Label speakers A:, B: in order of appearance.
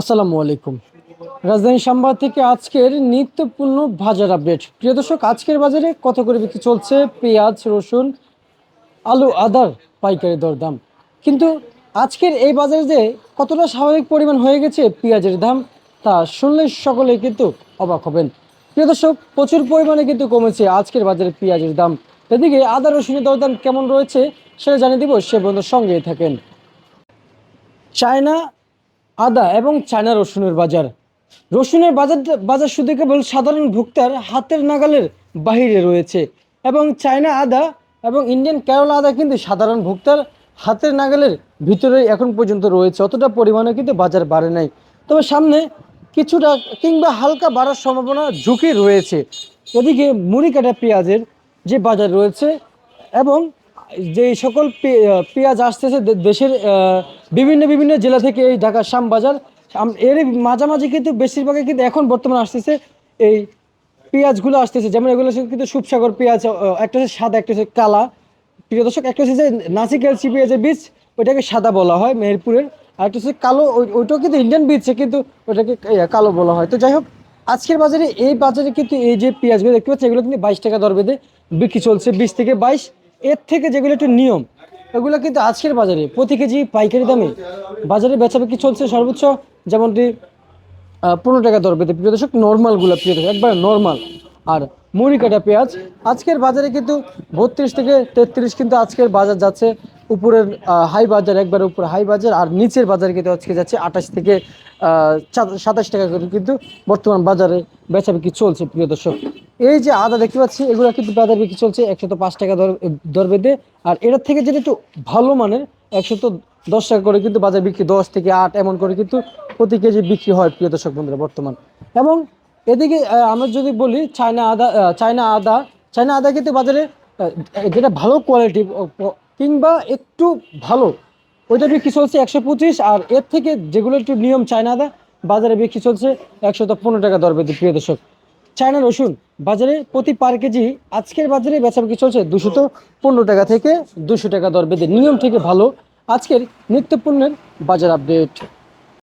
A: আসসালামু আলাইকুম। রাজধানী সাম্বা থেকে আজকের নিত্যপূর্ণ বাজার আপডেট। প্রিয় দর্শক, আজকের বাজারে কত করে বিক্রি চলছে? পেঁয়াজ, রসুন, আলু, আদার পাইকারি দরদাম কিন্তু আজকের এই বাজারে যে কতটা স্বাভাবিক পরিমাণ হয়ে গেছে পেঁয়াজের দাম, তা শুনলে সকলে কিন্তু অবাক হবেন। প্রিয় দর্শক, প্রচুর পরিমাণে কিন্তু কমেছে আজকের বাজারে পেঁয়াজের দাম। এদিকে আদা, রসুনের দরদাম কেমন রয়েছে, সেটা জানিয়ে দিব, সে বন্ধুর সঙ্গেই থাকেন। চায়না আদা এবং চায়না রসুনের বাজার। রসুনের বাজার বাজার শুধু কেবল সাধারণ ভোক্তার হাতের নাগালের বাহিরে রয়েছে এবং চায়না আদা এবং ইন্ডিয়ান কেরলা আদা কিন্তু সাধারণ ভোক্তার হাতের নাগালের ভিতরে এখন পর্যন্ত রয়েছে, অতটা পরিমাণে কিন্তু বাজার বাড়ে নাই। তবে সামনে কিছুটা কিংবা হালকা বাড়ার সম্ভাবনা ঝুঁকি রয়েছে। এদিকে মুড়ি কাটা পেঁয়াজের যে বাজার রয়েছে এবং যে সকল পেঁয়াজ আসতেছে দেশের বিভিন্ন বিভিন্ন জেলা থেকে এই ঢাকার শ্যামবাজার এর মাঝামাঝি কিন্তু বেশিরভাগই কিন্তু এখন বর্তমানে আসতেছে এই পেঁয়াজগুলো আসতেছে। যেমন এগুলো কিন্তু সুপসাগর পেঁয়াজ একটা হচ্ছে সাদা, একটা হচ্ছে কালা। প্রিয় দর্শক, একটা হচ্ছে যে নাসিক এলসি পেঁয়াজের বীজ, ওইটাকে সাদা বলা হয় মেহেরপুরের। আর একটা হচ্ছে কালো, ওই- ওইটাও কিন্তু ইন্ডিয়ান বীজ কিন্তু ওইটাকে কালো বলা হয়। তো যাই হোক, আজকের বাজারে, এই বাজারে কিন্তু এই যে পেঁয়াজগুলো দেখতে পাচ্ছি এগুলো কিন্তু বাইশ টাকা দর বেঁধে বিক্রি চলছে বিশ থেকে বাইশ। এর থেকে যেগুলো একটু নিয়ম, এগুলো কিন্তু আজকের বাজারে, প্রতি কেজি পাইকারি দামে। বাজারে বেচা বিক্রি চলছে সর্বোচ্চ যেমনটি পনেরো টাকা দর পেতে। প্রিয় দর্শক, নর্মালগুলো, প্রিয় দর্শক, একবার নর্মাল। আর মুড়ি কাটা পেঁয়াজ, আজকের বাজারে কিন্তু বত্রিশ থেকে তেত্রিশ কিন্তু আজকের বাজার যাচ্ছে। উপরের হাই বাজার, একবার উপরে হাই বাজার, আর নিচের বাজারে কিন্তু আজকে যাচ্ছে আঠাশ থেকে সাতাশ টাকা করে কিন্তু বর্তমান বাজারে বেচা বিক্রি চলছে, প্রিয় দর্শক। এই যে আদা দেখতে পাচ্ছি, এগুলো কিন্তু বাজার বিক্রি চলছে একশত পাঁচ টাকা দর দর বেঁধে। আর এটার থেকে যেটা একটু ভালো মানের, একশত দশ টাকা করে কিন্তু বাজার বিক্রি, দশ থেকে আট এমন করে কিন্তু প্রতি কেজি বিক্রি হয়, প্রিয় দর্শক বন্ধুরা, বর্তমান। এবং এদিকে আমরা যদি বলি চায়না আদা চায়না আদা চায়না আদা কিন্তু বাজারে যেটা ভালো কোয়ালিটি কিংবা একটু ভালো, ওইটা বিক্রি চলছে একশো পঁচিশ, আর এর থেকে যেগুলো একটু নিয়ম চায়না আদা, বাজারে বিক্রি চলছে একশত পনেরো টাকা দর বেঁধে, প্রিয় দর্শক। চায়না রসুন বাজারে প্রতি পার কেজি আজকের বাজারে বেচা বিক্রি চলছে দুশো পনেরো টাকা থেকে দুশো টাকা দর বেঁধে। নিয়ম থেকে ভালো। আজকের নিত্য পণ্যের বাজার আপডেট